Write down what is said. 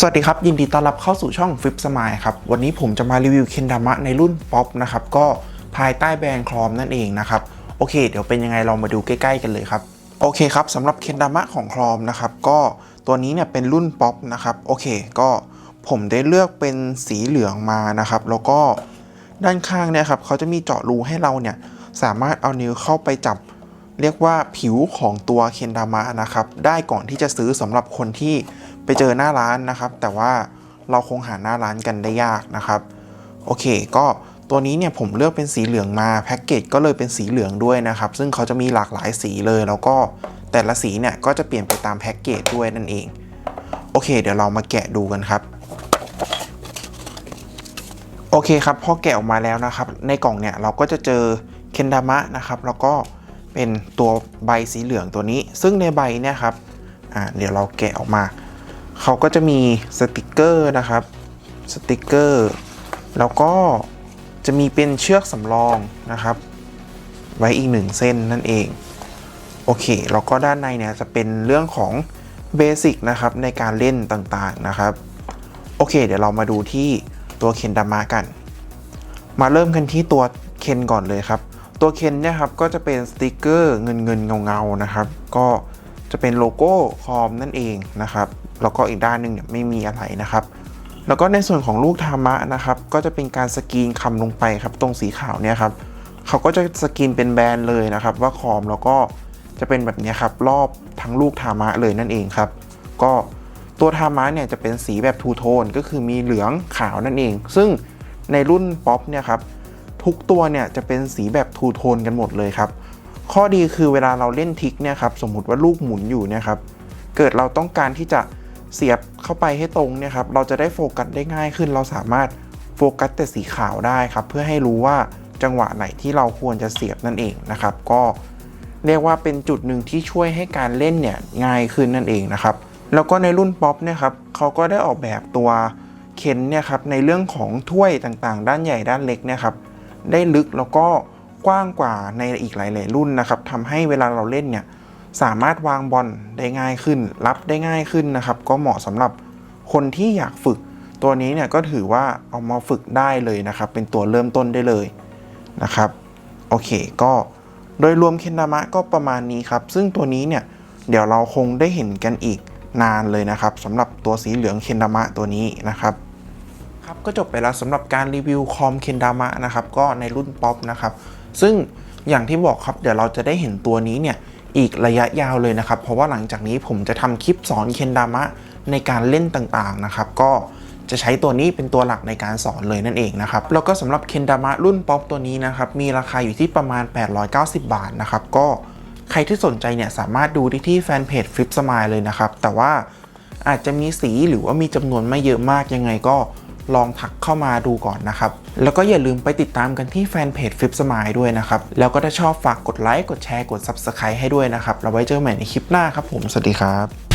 สวัสดีครับ ยินดีต้อนรับเข้าสู่ช่อง Flip Smile ครับ วันนี้ผมจะมารีวิวเคนดามะในรุ่นป๊อปนะครับ ก็ภายใต้แบรนด์คลอมนั่นเองนะครับ โอเค เดี๋ยวเป็นยังไงเรามาดูใกล้ ๆ กันเลยครับ โอเคครับสำหรับเคนดามะของคลอมนะครับ ก็ตัวนี้เนี่ยเป็นรุ่นป๊อปนะครับ โอเค ก็ผมได้เลือกเป็นสีเหลืองมานะครับ แล้วก็ด้านข้างเนี่ยครับเขาจะมีเจาะรูให้เราเนี่ยสามารถเอานิ้วเข้าไปจับ เรียกว่าผิวของตัวเคนดามะนะครับ ได้ก่อนที่จะซื้อสำหรับคนที่ ไปเจอหน้าร้านนะครับ แต่ว่าเราคงหาหน้าร้านกันได้ยากนะครับ โอเค ก็ตัวนี้เนี่ยผมเลือกเป็นสีเหลืองมาแพ็กเกจก็เลยเป็นสีเหลืองด้วยนะครับ ซึ่งเขาจะมีหลากหลายสีเลย แล้วก็แต่ละสีเนี่ยก็จะเปลี่ยนไปตามแพ็กเกจด้วยนั่นเอง โอเค เดี๋ยวเรามาแกะดูกันครับโอเคครับพอแกะออกมาแล้วนะครับ ในกล่องเนี่ยเราก็จะเจอเคนดามะนะครับแล้วก็เป็นตัวใบสีเหลืองตัวนี้ ซึ่งในใบเนี่ยครับอ่าเดี๋ยวเราแกะออกมา เขาก็จะมีสติกเกอร์นะครับสติกเกอร์แล้วก็จะมีเป็นเชือกสำรองนะครับ ไว้อีกหนึ่งเส้นนั่นเอง โอเค แล้วก็ด้านในเนี่ยจะเป็นเรื่องของเบสิกนะครับในการเล่นต่างๆนะครับ โอเค เดี๋ยวเรามาดูที่ตัวเคนดามะกัน มาเริ่มกันที่ตัวเคนก่อนเลยครับ ตัวเคนเนี่ยครับก็จะเป็นสติกเกอร์เงินเงินเงาเงานะครับ ก็ จะเป็นโลโก้คอมนั่นเองนะครับแล้วก็อีกด้านหนึ่งเนี่ยไม่มีอะไรนะครับ แล้วก็ในส่วนของลูกธรรมะนะครับ ก็จะเป็นการสกรีนคำลงไปครับ ตรงสีขาวเนี่ยครับเขาก็จะสกรีนเป็นแบรนด์เลยนะครับ ว่าคอมแล้วก็จะเป็นแบบนี้ครับ รอบทั้งลูกธรรมะเลยนั่นเองครับ ก็ตัวธรรมะเนี่ยจะเป็นสีแบบทูโทนก็คือมีเหลืองขาวนั่นเอง ซึ่งในรุ่นป๊อปเนี่ยครับทุกตัวเนี่ยจะเป็นสีแบบทูโทนกันหมดเลยครับ ข้อดีคือเวลาเราเล่นทิกเนี่ยครับสมมติว่าลูกหมุนอยู่เนี่ยครับเกิดเราต้องการที่จะเสียบเข้าไปให้ตรงเนี่ยครับเราจะได้โฟกัสได้ง่ายขึ้น เราสามารถโฟกัสแต่สีขาวได้ครับเพื่อให้รู้ว่าจังหวะไหนที่เราควรจะเสียบนั่นเองนะครับ ก็เรียกว่าเป็นจุดหนึ่งที่ช่วยให้การเล่นเนี่ยง่ายขึ้นนั่นเองนะครับ แล้วก็ในรุ่นป๊อปเนี่ยครับเขาก็ได้ออกแบบตัวเข็นเนี่ยครับในเรื่องของถ้วยต่างๆ ด้านใหญ่ด้านเล็กเนี่ยครับได้ลึกแล้วก็ กว้างกว่าในอีกหลาย ๆ รุ่นนะครับทำให้เวลาเราเล่นเนี่ยสามารถวางบอลได้ง่ายขึ้น รับได้ง่ายขึ้นนะครับ ก็เหมาะสำหรับคนที่อยากฝึก ตัวนี้เนี่ยก็ถือว่าเอามาฝึกได้เลยนะครับ เป็นตัวเริ่มต้นได้เลยนะครับโอเคก็โดยรวมเคนดามะก็ประมาณนี้ครับ ซึ่งตัวนี้เนี่ยเดี๋ยวเราคงได้เห็นกันอีกนานเลยนะครับสำหรับตัวสีเหลืองเคนดามะตัวนี้นะครับครับก็จบไปแล้วสำหรับการรีวิวคอมเคนดามะนะครับก็ในรุ่นป๊อปนะครับ ซึ่งอย่างที่บอกครับ เดี๋ยวเราจะได้เห็นตัวนี้เนี่ยอีกระยะยาวเลยนะครับ เพราะว่าหลังจากนี้ผมจะทำคลิปสอนเคนดามะในการเล่นต่างๆนะครับ ก็จะใช้ตัวนี้เป็นตัวหลักในการสอนเลยนั่นเองนะครับ แล้วก็สำหรับเคนดามะรุ่นป๊อปตัวนี้นะครับ มีราคาอยู่ที่ประมาณ 890 บาทนะครับ ก็ใครที่สนใจเนี่ยสามารถดูได้ที่แฟนเพจ Flip Smile เลยนะครับ แต่ว่าอาจจะมีสีหรือว่ามีจำนวนไม่เยอะมากยังไงก็ ลองทักเข้ามาดูก่อนนะครับ แล้วก็อย่าลืมไปติดตามกันที่แฟนเพจฟิปสมายด้วยนะครับ แล้วก็ถ้าชอบฝากกดไลค์กดแชร์กด Subscribe ให้ด้วยนะครับเราไว้เจอกันใหม่ในคลิปหน้าครับผมสวัสดีครับ